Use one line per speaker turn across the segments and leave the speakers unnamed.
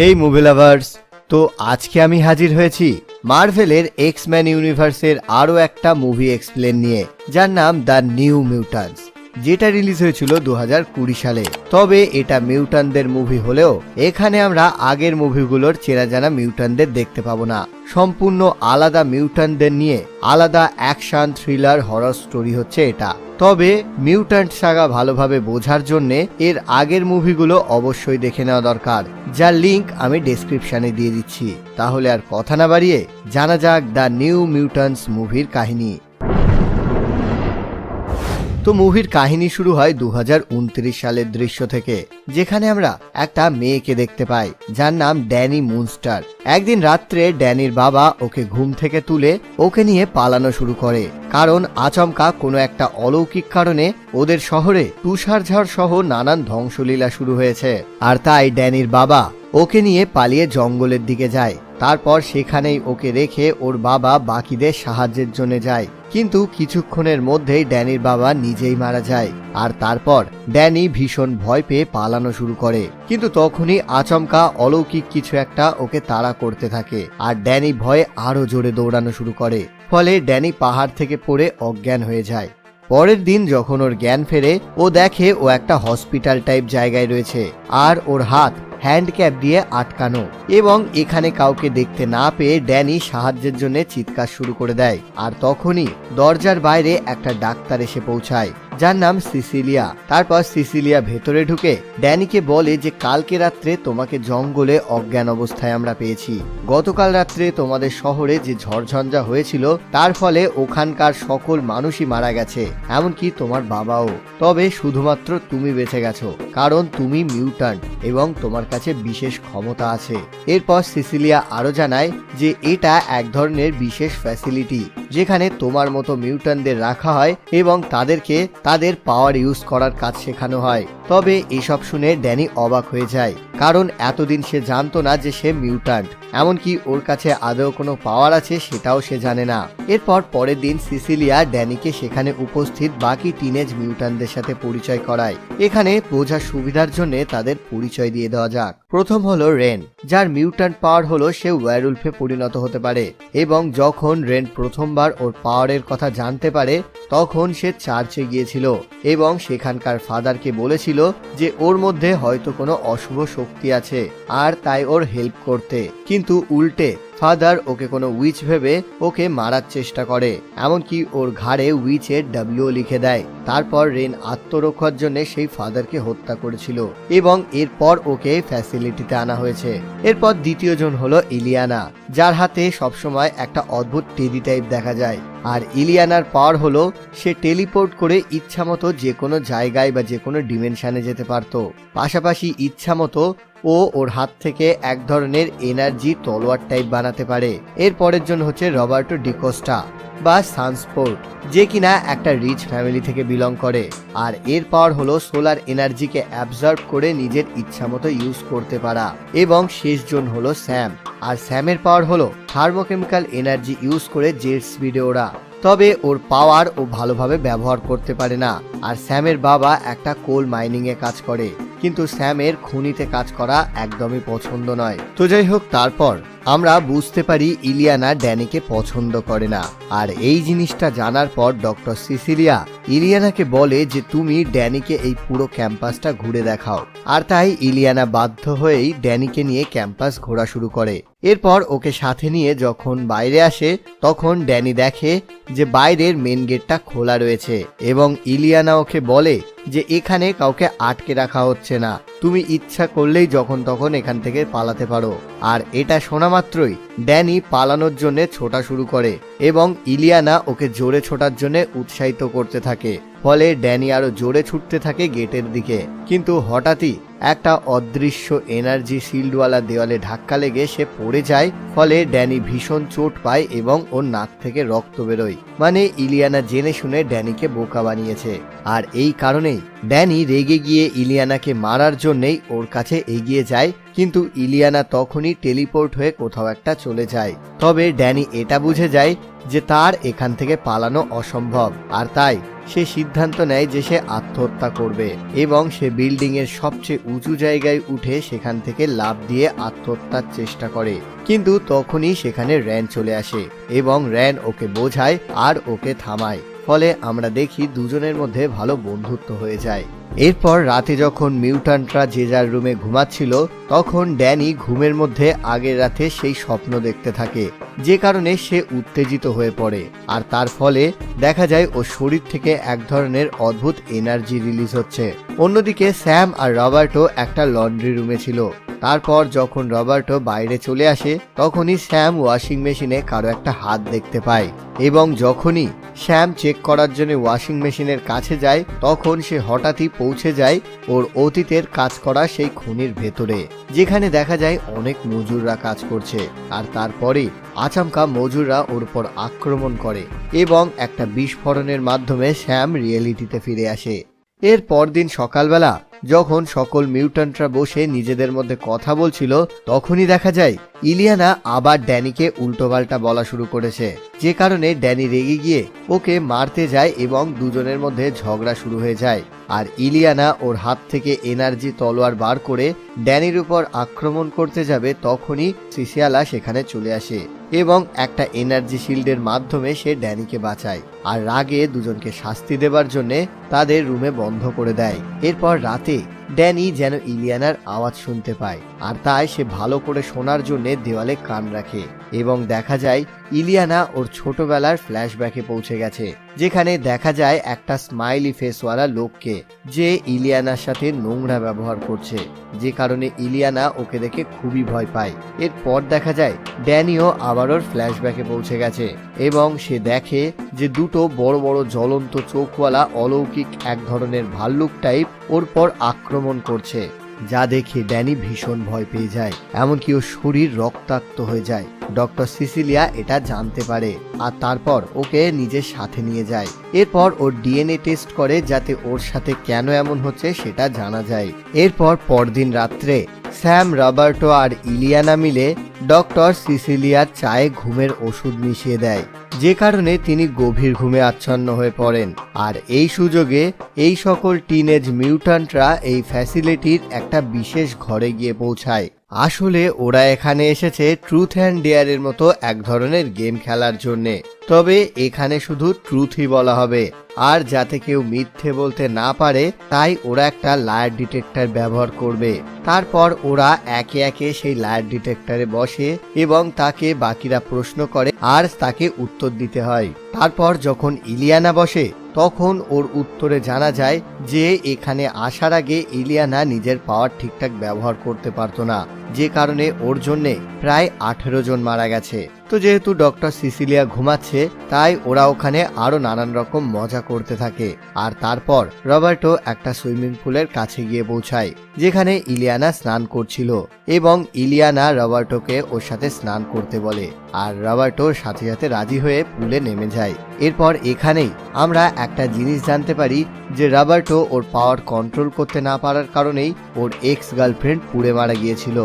হেই movie lovers, তো আজকে আমি হাজির হয়েছি মার্ভেলের এক্স ম্যান ইউনিভার্সের আরও একটা মুভি এক্সপ্লেন নিয়ে, যার নাম দ্য নিউ মিউটান্স যেটা রিলিজ হয়েছিল দু সালে। তবে এটা মিউটানদের মুভি হলেও, এখানে আমরা আগের মুভিগুলোর চেনা জানা মিউটানদের দেখতে পাবো না। সম্পূর্ণ আলাদা মিউটানদের নিয়ে আলাদা অ্যাকশন থ্রিলার হরর স্টোরি হচ্ছে এটা। তবে মিউট্যান্ট সাগা ভালোভাবে বোঝার জন্যে এর আগের মুভিগুলো অবশ্যই দেখে নেওয়া দরকার, যার লিঙ্ক আমি ডেসক্রিপশানে দিয়ে দিচ্ছি। তাহলে আর কথা না বাড়িয়ে জানা যাক দ্য নিউ মিউট্যান্টস মুভির কাহিনী। তো মুভির কাহিনী শুরু হয় দু হাজার উনত্রিশ সালের দৃশ্য থেকে, যেখানে আমরা একটা মেয়েকে দেখতে পাই, যার নাম ড্যানি মুনস্টার। একদিন রাত্রে ড্যানির বাবা ওকে ঘুম থেকে তুলে ওকে নিয়ে পালানো শুরু করে, কারণ আচমকা কোনো একটা অলৌকিক কারণে ওদের শহরে তুষারঝড় সহ নানান ধ্বংসলীলা শুরু হয়েছে। আর তাই ড্যানির বাবা ওকে নিয়ে পালিয়ে জঙ্গলের দিকে যায়। তারপর সেখানেই ওকে রেখে ওর বাবা বাকিদের সাহায্যের জন্য যায়। কিন্তু কিছুক্ষণের মধ্যেই ড্যানির বাবা নিজেই মারা যায়। আর তারপর ড্যানি ভীষণ ভয় পেয়ে পালানো শুরু করে। কিন্তু তখনই আচমকা অলৌকিক কিছু একটা ওকে তাড়া করতে থাকে। আর ড্যানি ভয়ে আরও জোরে দৌড়ানো শুরু করে। ফলে ড্যানি পাহাড় থেকে পড়ে অজ্ঞান হয়ে যায়। পরের দিন যখন ওর জ্ঞান ফেরে, ও দেখে ও একটা হসপিটাল টাইপ জায়গায় রয়েছে। আর ওর হাত হ্যান্ড ক্যাপ দিয়ে আটকানো এবং এখানে কাউকে দেখতে না পেয়ে ড্যানি সাহায্যের জন্য চিৎকার শুরু করে দেয়। আর তখনই দরজার বাইরে একটা ডাক্তার এসে পৌঁছায়। যার নাম সিসিলিয়া। তারপর সিসিলিয়া ভেতরে ঢুকে ড্যানিকে বলে যে কালকে রাত্রে তোমাকে জঙ্গলে অজ্ঞান অবস্থায় আমরা পেয়েছি। গতকাল রাত্রে তোমাদের শহরে যে ঝড়ঝঞ্ঝা হয়েছিল, তার ফলে ওখানকার সকল মানুষই মারা গেছে, এমনকি তোমার বাবাও। তবে শুধুমাত্র তুমি বেঁচে গেছো, কারণ তুমি মিউট্যান্ট এবং তোমার কাছে বিশেষ ক্ষমতা আছে। এরপর সিসিলিয়া আরও জানায় যে এটা এক ধরনের বিশেষ ফ্যাসিলিটি যেখানে তোমার মতো মিউট্যান্টদের রাখা হয় এবং তাদেরকে তাদের পাওয়ার ইউজ করার কাজ শেখানো হয়। তবে এসব শুনে ড্যানি অবাক হয়ে যায়, কারণ এতদিন সে জানতো না যে সে মিউট্যান্ট। এমনকি ওর কাছে আদৌ কোনো পাওয়ার আছে সেটাও সে জানে না। এরপর পরের দিন সিসিলিয়া ড্যানিকে সেখানে উপস্থিত বাকি টিনেজ মিউট্যান্টদের সাথে পরিচয় করায়। এখানে বোঝার সুবিধার জন্য তাদের পরিচয় দিয়ে দেওয়া যাক। প্রথম হলো রেন, যার মিউট্যান্ট পাওয়ার হলো সে ওয়ারউলফে পরিণত হতে পারে এবং যখন রেন প্রথমবার ওর পাওয়ারের কথা জানতে পারে, তখন সে চার্চে গিয়েছিল এবং সেখানকার ফাদারকে বলেছিল যে ওর মধ্যে হয়তো কোনো অশুভ শক্তি আছে, আর তাই ওর হেল্প করতে। কিন্তু উল্টে ফাদার ওকে কোনো উইচ ভেবে ওকে মারার চেষ্টা করে, এমনকি ওর ঘাড়ে উইচের ডাব্লিউ লিখে দেয়। তারপর রেন আত্মরক্ষার জন্য সেই ফাদারকে হত্যা করেছিল এবং এরপর ওকে ফ্যাসিলিটিতে আনা হয়েছে। এরপর দ্বিতীয় জন হলো ইলিয়ানা, যার হাতে সবসময় একটা অদ্ভুত টেডি টাইপ দেখা যায়। আর ইলিয়ানার পাওয়ার হলো, সে টেলিপোর্ট করে ইচ্ছামতো যে কোনো জায়গায় বা যে কোনো ডিমেনশনে যেতে পারতো। পাশাপাশি ইচ্ছামতো ও ওর হাত থেকে এক ধরনের এনার্জি তলোয়ার টাইপ বানাতে পারে। এর পরের জন হচ্ছে রবার্টো ডিকোস্টা বা সানস্পোর্ট, যে কিনা একটা রিচ ফ্যামিলি থেকে বিলং করে। আর এর পাওয়ার হলো সোলার এনার্জিকে অ্যাবজর্ব করে নিজের ইচ্ছামতো ইউজ করতে পারা। এবং শেষজন হলো স্যাম। আর স্যামের পাওয়ার হলো থার্মোকেমিক্যাল এনার্জি ইউজ করে জেট স্পিডে ওরা। তবে ওর পাওয়ার ও ভালোভাবে ব্যবহার করতে পারে না। আর স্যামের বাবা একটা কোল মাইনিং এ কাজ করে। কিন্তু স্যামের খুনিতে কাজ করা একদমই পছন্দ নয়। তো যাই হোক তারপর আমরা বুঝতে পারি ইলিয়ানা ড্যানিকে পছন্দ করে না। আর এই জিনিসটা জানার পর ডক্টর সিসিলিয়া ইলিয়ানাকে বলে যে তুমি ড্যানিকে এই পুরো ক্যাম্পাসটা ঘুরে দেখাও। আর তাই ইলিয়ানা বাধ্য হয়েই ড্যানিকে নিয়ে ক্যাম্পাস ঘোরা শুরু করে। এরপর ওকে সাথে নিয়ে যখন বাইরে আসে, তখন ড্যানি দেখে যে বাইরের মেন গেটটা খোলা রয়েছে এবং ইলিয়ানা ওকে বলে যে এখানে কাউকে আটকে রাখা হচ্ছে না। তুমি ইচ্ছা করলেই যখন তখন এখান থেকে পালাতে পারো। আর এটা শোনা মাত্রই ড্যানি পালানোর জন্য ছোটা শুরু করে এবং ইলিয়ানা ওকে জোরে ছোটার জন্য উৎসাহিত করতে থাকে। ফলে ড্যানি আরও জোরে ছুটতে থাকে গেটের দিকে। কিন্তু হঠাৎই একটা অদৃশ্য এনার্জি শিল্ডওয়ালা দেওয়ালে ধাক্কা লেগে সে পড়ে যায়, ফলে ড্যানি ভীষণ চোট পায় এবং ওর নাক থেকে রক্ত বেরোয়। মানে ইলিয়ানা জেনে শুনে ড্যানিকে বোকা বানিয়েছে। আর এই কারণেই ড্যানি রেগে গিয়ে ইলিয়ানাকে মারার জন্যেই ওর কাছে এগিয়ে যায়, কিন্তু ইলিয়ানা তখনই টেলিপোর্ট হয়ে কোথাও একটা চলে যায়। তবে ড্যানি এটা বুঝে যায় যে তার এখান থেকে পালানো অসম্ভব। আর তাই সে সিদ্ধান্ত নেয় যে সে আত্মহত্যা করবে এবং সে বিল্ডিং এর সবচেয়ে উঁচু জায়গায় উঠে সেখান থেকে লাভ দিয়ে আত্মহত্যার চেষ্টা করে। কিন্তু তখনই সেখানে র্যান চলে আসে এবং র্যান ওকে বোঝায় আর ওকে থামায়। ফলে আমরা দেখি দুজনের মধ্যে ভালো বন্ধুত্ব হয়ে যায়। এরপর রাতে যখন মিউট্যান্টরা যে যার রুমে ঘুমাচ্ছিল, তখন ড্যানি ঘুমের মধ্যে আগের রাতে সেই স্বপ্ন দেখতে থাকে, যে কারণে সে উত্তেজিত হয়ে পড়ে। আর তার ফলে দেখা যায় ও শরীর থেকে এক ধরনের অদ্ভুত এনার্জি রিলিজ হচ্ছে। অন্যদিকে স্যাম আর রবার্টও একটা লন্ড্রি রুমে ছিল। তারপর যখন রবার্টো বাইরে চলে আসে, তখনই স্যাম ওয়াশিং মেশিনে কারও একটা হাত দেখতে পায়। এবং যখনই শ্যাম চেক করার জন্য ওয়াশিং মেশিনের কাছে যায়, তখন সে হঠাৎই পৌঁছে যায় ওর অতীতের কাজ করা সেই খুনির ভেতরে, যেখানে দেখা যায় অনেক মজুররা কাজ করছে। আর তারপরে আচমকা মজুররা ওর উপর আক্রমণ করে এবং একটা বিস্ফোরণের মাধ্যমে শ্যাম রিয়েলিটিতে ফিরে আসে। এর পরদিন সকালবেলা যখন সকল মিউট্যান্টরা বসে নিজেদের মধ্যে কথা বলছিল, তখনই দেখা যায় ইলিয়ানা আবার ড্যানিকে উল্টোপাল্টা বলা শুরু করেছে। যে কারণে ড্যানি রেগে গিয়ে ওকে মারতে যায় এবং দুজনের মধ্যে ঝগড়া শুরু হয়ে যায়। আর ইলিয়ানা ওর হাত থেকে এনার্জি তলোয়ার বার করে ড্যানির উপর আক্রমণ করতে যাবে, তখনই সিসিয়ালা সেখানে চলে আসে। এবং একটা এনার্জি শিল্ডের মাধ্যমে সে ড্যানিকে বাঁচায়। আর রাগে দুজনকে শাস্তি দেবার জন্যে তাদের রুমে বন্ধ করে দেয়। এরপর রাতে ড্যানি যেন ইলিয়ানার আওয়াজ শুনতে পায়। আর তাই সে ভালো করে শোনার জন্যে দেওয়ালে কান রাখে। এবং দেখা যায় ইলিয়ানা ওর ছোটবেলার ফ্ল্যাশব্যাকে পৌঁছে গেছে, যেখানে দেখা যায় একটা স্মাইলি ফেসওয়ালা লোককে, যে ইলিয়ানার সাথে নোংরা ব্যবহার করছে, যে কারণে ইলিয়ানা ওকে দেখে খুবই ভয় পায়। এরপর দেখা যায় ড্যানিও আবার ওর ফ্ল্যাশব্যাকে পৌঁছে গেছে এবং সে দেখে যে দুটো বড় বড় জ্বলন্ত চোখওয়ালা অলৌকিক এক ধরনের ভাল্লুক টাইপ ওর পর আক্রমণ করছে। যা দেখে ড্যানি ভীষণ ভয় পেয়ে যায়, এমনকি ওর শরীর রক্তাক্ত হয়ে যায়। ডক্টর সিসিলিয়া এটা জানতে পারে আর তারপর ওকে নিজের সাথে নিয়ে যায়। এরপর ওর ডিএনএ টেস্ট করে যাতে ওর সাথে কেন এমন হচ্ছে সেটা জানা যায়। এরপর পরদিন রাত্রে স্যাম রবার্টো আর ইলিয়ানা মিলে ডক্টর সিসিলিয়ার চায়ে ঘুমের ওষুধ মিশিয়ে দেয়, যে কারণে তিনি গভীর ঘুমে আচ্ছন্ন হয়ে পড়েন। আর এই সুযোগে এই সকল টিনেজ মিউট্যান্টরা এই ফ্যাসিলিটির একটা বিশেষ ঘরে গিয়ে পৌঁছায়। আসলে ওরা এখানে এসেছে ট্রুথ অ্যান্ড ডেয়ারের মতো এক ধরনের গেম খেলার জন্যে। তবে এখানে শুধু ট্রুথই বলা হবে। আর যাতে কেউ মিথ্যে বলতে না পারে, তাই ওরা একটা লায়ার ডিটেক্টর ব্যবহার করবে। তারপর ওরা একে একে সেই লায়ার ডিটেক্টরে বসে এবং তাকে বাকিরা প্রশ্ন করে আর তাকে উত্তর দিতে হয়। তারপর যখন ইলিয়ানা বসে, তখন ওর উত্তরে জানা যায় যে এখানে আসার আগে ইলিয়ানা নিজের পাওয়ার ঠিকঠাক ব্যবহার করতে পারতো না। যে কারণে ওর জন্যে প্রায় আঠেরো জন মারা গেছে। তো যেহেতু ডক্টর সিসিলিয়া ঘুমাচ্ছে, তাই ওরা ওখানে আরও নানান রকম মজা করতে থাকে। আর তারপর রবার্টো একটা সুইমিং পুলের কাছে গিয়ে পৌঁছায়, যেখানে ইলিয়ানা স্নান করছিল এবং ইলিয়ানা রবার্টোকে ওর সাথে স্নান করতে বলে। আর রবার্টোর সাথে সাথে রাজি হয়ে পুলে নেমে যায়। এরপর এখানেই আমরা একটা জিনিস জানতে পারি যে রবার্টো ওর পাওয়ার কন্ট্রোল করতে না পারার কারণেই ওর এক্স গার্লফ্রেন্ড পুড়ে মারা গিয়েছিল।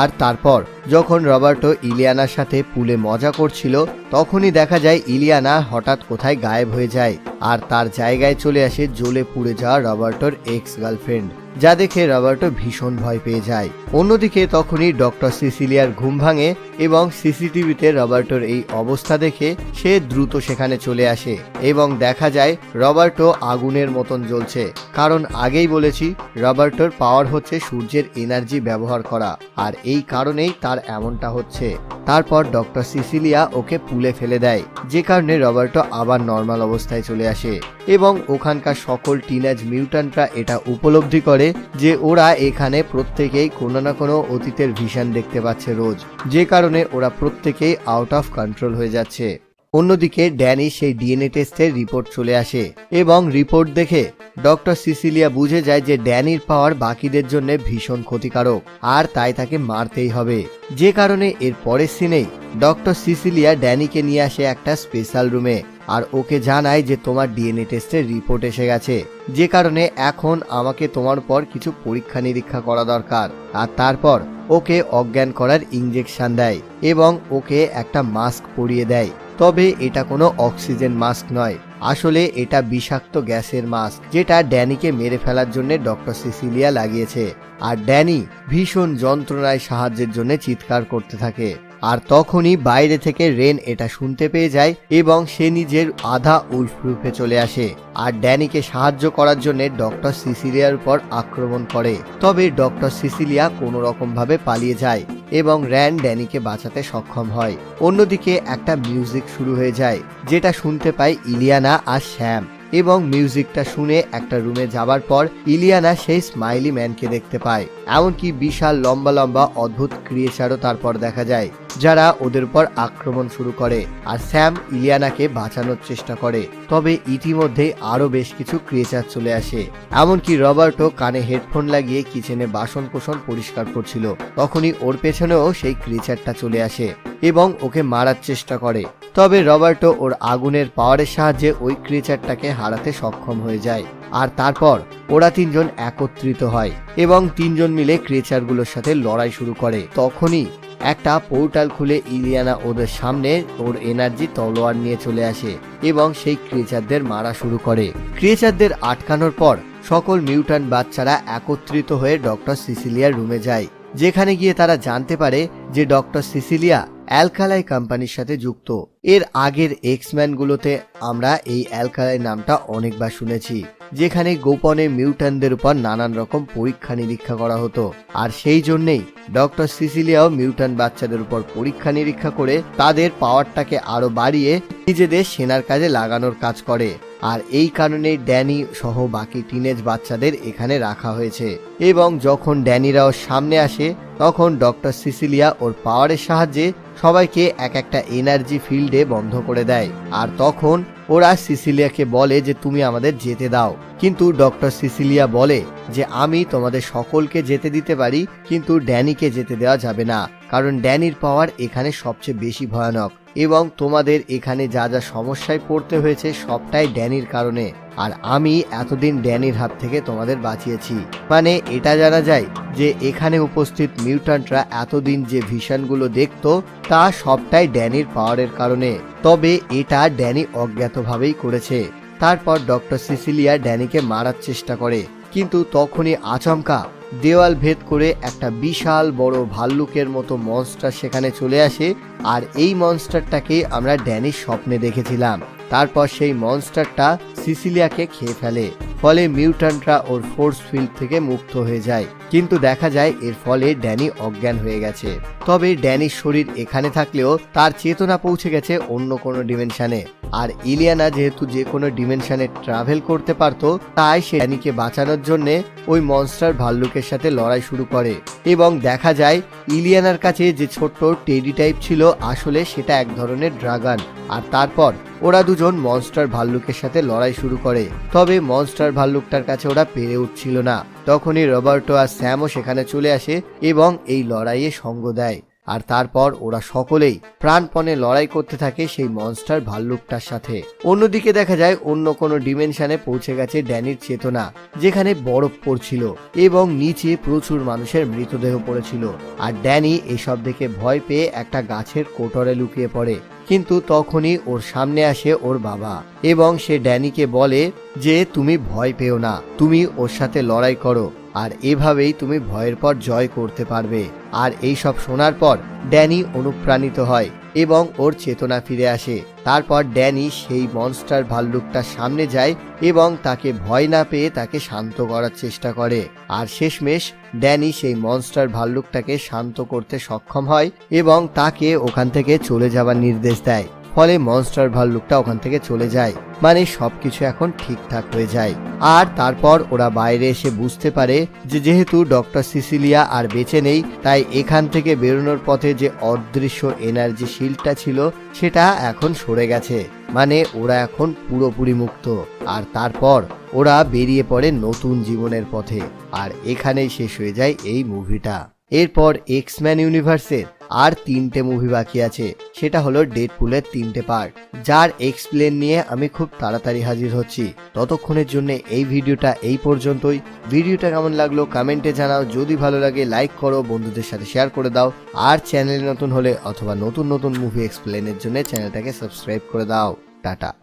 আর তারপর যখন রবার্টো ইলিয়ানার সাথে পুলে মজা করছিল, তখনই দেখা যায় ইলিয়ানা হঠাৎ কোথায় গায়েব হয়ে যায় আর তার জায়গায় চলে আসে জ্বলে পুড়ে যাওয়া রবার্টোর এক্স গার্লফ্রেন্ড যা দেখে রবার্টো ভীষণ ভয় পেয়ে যায়। অন্যদিকে তখনই ডক্টর সিসিলিয়ার ঘুম ভাঙে এবং সিসিটিভিতে রবার্টোর এই অবস্থা দেখে সে দ্রুত সেখানে চলে আসে এবং দেখা যায় রবার্টো আগুনের মতন জ্বলছে। কারণ আগেই বলেছি, রবার্টোর পাওয়ার হচ্ছে সূর্যের এনার্জি ব্যবহার করা, আর এই কারণেই তার এমনটা হচ্ছে। তারপর ডক্টর সিসিলিয়া ওকে পুলে ফেলে দেয়, যে কারণে রবার্টো আবার নর্মাল অবস্থায় চলে আসে এবং ওখানকার সকল টিনেজ মিউট্যান্টরা এটা উপলব্ধি করে যে ওরা এখানে প্রত্যেকেই কোনো না কোনো অতীতের ভিশন দেখতে পাচ্ছে রোজ। যে কারণে ওরা প্রত্যেকেই আউট অফ কন্ট্রোল হয়ে যাচ্ছে। অন্যদিকে ড্যানি সেই ডিএনএ টেস্টের রিপোর্ট চলে আসে এবং রিপোর্ট দেখে ডক্টর সিসিলিয়া বুঝে যায় যে ড্যানির পাওয়ার বাকিদের জন্য ভীষণ ক্ষতিকারক, আর তাই তাকে মারতেই হবে। যে কারণে এর পরের সিনেই ডক্টর সিসিলিয়া ড্যানিকে নিয়ে আসে একটা স্পেশাল রুমে আর ওকে জানায় যে তোমার ডিএনএ টেস্টের রিপোর্ট এসে গেছে। যে কারণে এখন আমাকে তোমার পর কিছু পরীক্ষা নিরীক্ষা করা দরকার, আর তারপর ওকে অজ্ঞান করার ইঞ্জেকশন দেয় এবং ওকে একটা মাস্ক পরিয়ে দেয়। তবে এটা কোনো অক্সিজেন মাস্ক নয়। আসলে এটা বিষাক্ত গ্যাসের মাস্ক যেটা ড্যানিকে মেরে ফেলার জন্য ডক্টর সিসিলিয়া লাগিয়েছে। আর ড্যানি ভীষণ যন্ত্রণায় সাহায্যের জন্য চিৎকার করতে থাকে। আর তখনই বাইরে থেকে রেন এটা শুনতে পেয়ে যায় এবং সে নিজের আধা উল্ফ রূপে চলে আসে। আর ড্যানিকে সাহায্য করার জন্য ডক্টর সিসিলিয়ার উপর আক্রমণ করে। তবে ডক্টর সিসিলিয়া কোনো রকম ভাবে পালিয়ে যায় এবং র্যান ড্যানিকে বাঁচাতে সক্ষম হয়। অন্যদিকে একটা মিউজিক শুরু হয়ে যায়, যেটা শুনতে পায় ইলিয়ানা আর শ্যাম। এবং মিউজিকটা শুনে একটা রুমে যাবার পর ইলিয়ানা সেই স্মাইলি ম্যানকে দেখতে পায়। এমনকি বিশাল লম্বা লম্বা অদ্ভুত ক্রিয়েচারও তারপর দেখা যায়, যারা ওদের উপর আক্রমণ শুরু করে আর স্যাম ইলিয়ানাকে বাঁচানোর চেষ্টা করে। তবে ইতিমধ্যেই আরও বেশ কিছু ক্রিয়েচার চলে আসে। এমনকি রবার্টও কানে হেডফোন লাগিয়ে কিচেনে বাসন কোসন পরিষ্কার করছিল। তখনই ওর পেছনেও সেই ক্রিয়েচারটা চলে আসে এবং ওকে মারার চেষ্টা করে। তবে রবার্টো ওর আগুনের পাওয়ারের সাহায্যে ওই ক্রিয়েচারটাকে হারাতে সক্ষম হয়ে যায়। আর তারপর ওরা তিনজন একত্রিত হয় এবং তিনজন মিলে ক্রিয়েচারগুলোর সাথে লড়াই শুরু করে। তখনই একটা পোর্টাল খুলে ইলিয়ানা ওদের সামনে ওর এনার্জি তলোয়ার নিয়ে চলে আসে এবং সেই ক্রিয়েচারদের মারা শুরু করে। ক্রিয়েচারদের আটকানোর পর সকল মিউটান বাচ্চারা একত্রিত হয়ে ডক্টর সিসিলিয়ার রুমে যায়, যেখানে গিয়ে তারা জানতে পারে যে ডক্টর সিসিলিয়া অ্যালকালাই কোম্পানির সাথে যুক্ত। এর আগের এক্সম্যানগুলোতে আমরা এই অ্যালকালাই নামটা অনেকবার শুনেছি, যেখানে গোপনে মিউট্যানদের উপর নানান রকম পরীক্ষা নিরীক্ষা করা হতো। আর সেই জন্যেই ডক্টর সিসিলিয়াও মিউট্যান বাচ্চাদের উপর পরীক্ষা নিরীক্ষা করে তাদের পাওয়ারটাকে আরও বাড়িয়ে নিজেদের সেনার কাজে লাগানোর কাজ করে। আর এই কারণেই ড্যানি সহ বাকি টিনেজ বাচ্চাদের এখানে রাখা হয়েছে। এবং যখন ড্যানিরাও সামনে আসে, তখন ডক্টর সিসিলিয়া ওর পাওয়ারের সাহায্যে সবাইকে এক একটা এনার্জি ফিল্ডে বন্ধ করে দেয়। আর তখন ওরা সিসিলিয়াকে বলে যে, তুমি আমাদের যেতে দাও। কিন্তু ডক্টর সিসিলিয়া বলে যে, আমি তোমাদের সকলকে যেতে দিতে পারি, কিন্তু ড্যানিকে যেতে দেওয়া যাবে না। কারণ ড্যানির পাওয়ার এখানে সবচেয়ে বেশি ভয়ানক। এবং তোমাদের এখানে যা যা সমস্যায় পড়তে হয়েছে সবটাই ড্যানির কারণে। আর আমি এতদিন ড্যানির হাত থেকে তোমাদের বাঁচিয়েছি। মানে এটা জানা যায় যে এখানে উপস্থিত মিউট্যান্টরা এতদিন যে ভিশনগুলো দেখত, তা সবটাই ড্যানির পাওয়ারের কারণে। তবে এটা ড্যানি অজ্ঞাতভাবেই করেছে। তারপর ডক্টর সিসিলিয়া ড্যানিকে মারার চেষ্টা করে। কিন্তু তখনই আচমকা দেওয়াল ভেদ করে একটা বিশাল বড় ভাল্লুকের মতো মনস্টার সেখানে চলে আসে, আর এই মনস্টারটাকে আমরা ড্যানির স্বপ্নে দেখেছিলাম। তারপর সেই মনস্টারটা সিসিলিয়াকে খেয়ে ফেলে, ফলে মিউট্যান্টরা ওর ফোর্স ফিল্ড থেকে মুক্ত হয়ে যায়। কিন্তু দেখা যায় এর ফলে ড্যানি অজ্ঞান হয়ে গেছে। তবে ড্যানির শরীর এখানে থাকলেও তার চেতনা পৌঁছে গেছে অন্য কোনো ডিমেনশনে আর ইলিয়ানা যেহেতু যে কোনো ডিমেনশনে ট্রাভেল করতে পারতো, তাই সে ড্যানিকে বাঁচানোর জন্য ওই মনস্টার ভাল্লুকের সাথে লড়াই শুরু করে। এবং দেখা যায়, ইলিয়ানার কাছে যে ছোট্ট টেডি টাইপ ছিল, আসলে সেটা এক ধরনের ড্রাগন আর তারপর, ওরা দুজন মনস্টার ভাল্লুকের সাথে লড়াই শুরু করে। তবে মনস্টার ভাল্লুকটার কাছে ওরা পেরে উঠছিল না। তখনই রবার্টো আর স্যামও সেখানে চলে আসে এবং এই লড়াইয়ে সঙ্গ দেয়। আর তারপর ওরা সকলেই প্রাণপণে লড়াই করতে থাকে সেই মনস্টার ভাল্লুকটার সাথে। অন্যদিকে দেখা যায় অন্য কোনো ডিমেনশনে পৌঁছে গেছে ড্যানির চেতনা, যেখানে বরফ পড়ছিল এবং নিচে প্রচুর মানুষের মৃতদেহ পড়েছিল। আর ড্যানি এসব দেখে ভয় পেয়ে একটা গাছের কোটরে লুকিয়ে পড়ে। কিন্তু তখনই ওর সামনে আসে ওর বাবা এবং সে ড্যানিকে বলে যে, তুমি ভয় পেও না। তুমি ওর সাথে লড়াই করো। আর এভাবেই তুমি ভয়ের পর জয় করতে পারবে। আর এই সব শোনার পর ড্যানি অনুপ্রাণিত হয় এবং ওর চেতনা ফিরে আসে। তারপর ড্যানি সেই মনস্টার ভাল্লুকটার সামনে যায় এবং তাকে ভয় না পেয়ে তাকে শান্ত করার চেষ্টা করে। আর শেষমেশ ড্যানি সেই মনস্টার ভাল্লুকটাকে শান্ত করতে সক্ষম হয় এবং তাকে ওখান থেকে চলে যাবার নির্দেশ দেয়। ফলে মনস্টার ভাল্লুকটা ওখান থেকে চলে যায়। মানে সবকিছু এখন ঠিকঠাক হয়ে যায়। আর তারপর ওরা বাইরে এসে বুঝতে পারে যে যেহেতু ডক্টর সিসিলিয়া আর বেঁচে নেই, তাই এখান থেকে বেরোনোর পথে যে অদৃশ্য এনার্জি শিল্ডটা ছিল, সেটা এখন সরে গেছে। মানে ওরা এখন পুরোপুরি মুক্ত। আর তারপর ওরা বেরিয়ে পড়ে নতুন জীবনের পথে। আর এখানেই শেষ হয়ে যায় এই মুভিটা এরপর এক্সম্যান ইউনিভার্সের আর তিনটে মুভি বাকি আছে। সেটা হলো ডেডপুলের তিনটে পার্ট যার এক্সপ্লেন নিয়ে আমি খুব তাড়াতাড়ি হাজির হচ্ছি। ততক্ষণের জন্য এই ভিডিওটা এই পর্যন্তই। ভিডিওটা কেমন লাগল কমেন্টে জানাও। যদি ভালো লাগে লাইক করো, বন্ধুদের সাথে শেয়ার করে দাও। আর চ্যানেলে নতুন হলে অথবা নতুন নতুন মুভি এক্সপ্লেনের জন্য চ্যানেলটাকে সাবস্ক্রাইব করে দাও। টাটা।